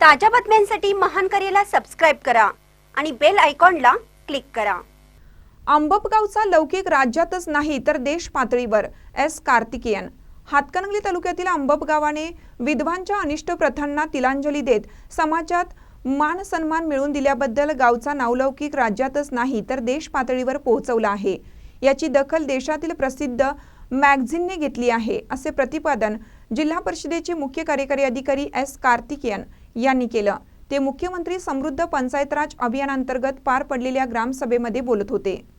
ताज्या बातम्यांसाठी महान करेला सबस्क्राईब करा आणि बेल आयकॉनला क्लिक करा. आंबपगावचा लौकिक राज्यातच नाही तर देश पातळीवर एस कार्तिकेयन. हातकणंगले तालुक्यातील अंबप गावाने विधवांच्या अनिष्ट प्रथांना तिलांजली देत समाजात मान सन्मान मिळवून दिल्याबद्दल गावचा नावलौकिक राज्यातच नाही तर देश पातळीवर पोहोचवला आहे. याची दखल देशातील प्रसिद्ध मॅगझिनने घेतली आहे असे प्रतिपादन जिल्हा परिषदेचे मुख्य कार्यकारी अधिकारी एस कार्तिकेयन यांनी केलं. ते मुख्यमंत्री समृद्ध पंचायत राज अभियानांतर्गत पार पडलेल्या ग्रामसभेमध्ये बोलत होते.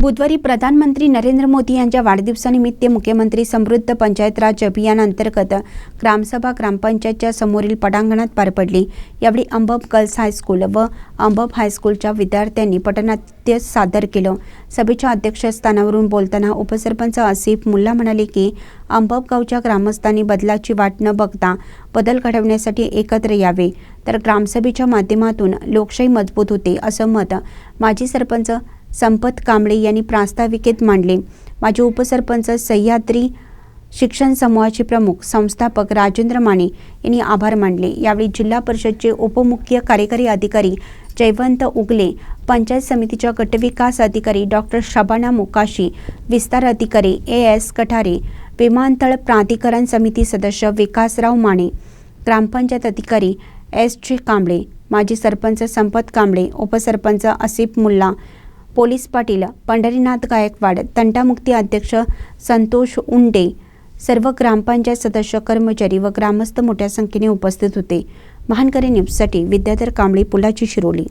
बुधवारी प्रधानमंत्री नरेंद्र मोदी यांच्या वाढदिवसानिमित्त मुख्यमंत्री समृद्ध पंचायत राज अभियानांतर्गत ग्रामसभा ग्रामपंचायतच्या समोरील पटांगणात पार पडली. यावेळी अंबब गर्ल्स हायस्कूल व अंबब हायस्कूलच्या विद्यार्थ्यांनी पटनाट्य सादर केलं. सभेच्या अध्यक्षस्थानावरून बोलताना उपसरपंच आसिफ मुल्ला म्हणाले की अंबब गावच्या ग्रामस्थांनी बदलाची वाट न बघता बदल घडवण्यासाठी एकत्र यावे. तर ग्रामसभेच्या माध्यमातून लोकशाही मजबूत होते असं मत माजी सरपंच संपत कांबळे यांनी प्रास्ताविकेत मांडले. माजी उपसरपंच सह्याद्री शिक्षण समूहाचे प्रमुख संस्थापक राजेंद्र माने यांनी आभार मानले. यावेळी जिल्हा परिषदचे उपमुख्य कार्यकारी अधिकारी जयवंत उगले पंचायत समितीच्या गटविकास अधिकारी डॉक्टर शबाना मोकाशी विस्तार अधिकारी ए एस कठारे विमानतळ प्राधिकरण समिती सदस्य विकासराव माने ग्रामपंचायत अधिकारी एस जी कांबळे माजी सरपंच संपत कांबळे उपसरपंच असिफ मुल्ला पोलीस पाटील पंढरीनाथ गायकवाड तंटामुक्ती अध्यक्ष संतोष उंडे सर्व ग्रामपंचायत सदस्य कर्मचारी व ग्रामस्थ मोठ्या संख्येने उपस्थित होते. महानकरी न्यूजसाठी विद्याधर कांबळे पुलाची शिरोली.